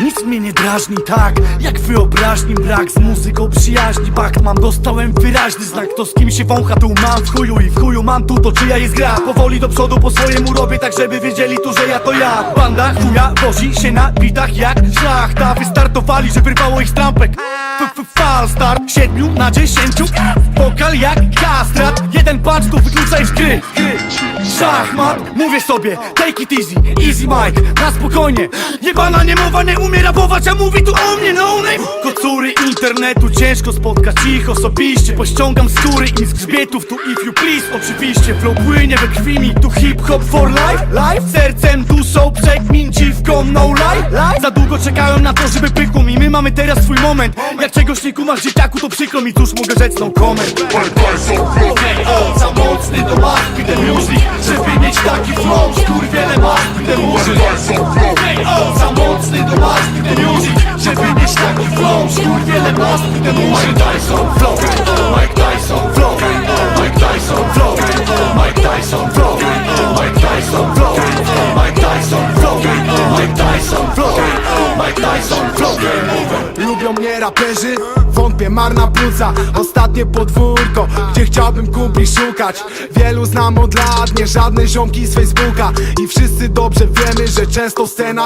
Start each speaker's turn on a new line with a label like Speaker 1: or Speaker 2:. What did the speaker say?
Speaker 1: Nic mnie nie drażni tak Jak wyobraźni. Brak z muzyką przyjaźni. Pakt mam, dostałem wyraźny znak. To z kim się wącha tu mam w chuju I w chuju mam tu to czyja jest gra. Powoli do przodu po swojemu robię Tak żeby wiedzieli tu, że ja to ja. Banda chuja wozi się na bitach jak szlachta Wystartowali, że wyrwało ich trampek. Fal start, siedmiu na dziesięciu. Pokal jak kastrat. Jeden punch to wyklucza z gry. Szachmat, mówię sobie Take it easy, easy Mike. Na spokojnie, jebana niemowa nie umie rapować A mówi tu o mnie, no name. Kocury internetu ciężko spotkać ich osobiście. Pościągam skóry i z grzbietów Tu if you please, oczywiście Flow płynie we krwi mi, tu hip hop for life. Life, sercem, duszą, przekmin dziwką, no lie. Lie. Za długo czekałem na to, żeby pykło mi. My mamy teraz swój moment. Jak czegoś nie kumasz dzieciaku, to przykro mi. Cóż mogę rzec, no comment. O, za mocny do matki ten music taki flow, skurwiele ten music o, za mocny do matki ten music Żeby mieć taki flow, skurwiele matki ten music Mike Tyson flow, Mike Tyson flow Mike Tyson flow, Mike Tyson flow Mike Tyson flow, Mike Tyson flow Mike Tyson flow, Mike Tyson flow
Speaker 2: Lubią mnie raperzy? Wątpię, marna płuca Ostatnie podwórko, gdzie chciałbym kumpli szukać. Wielu znam od lat, nie żadne ziomki z Facebooka. I wszyscy dobrze wiemy, że często scena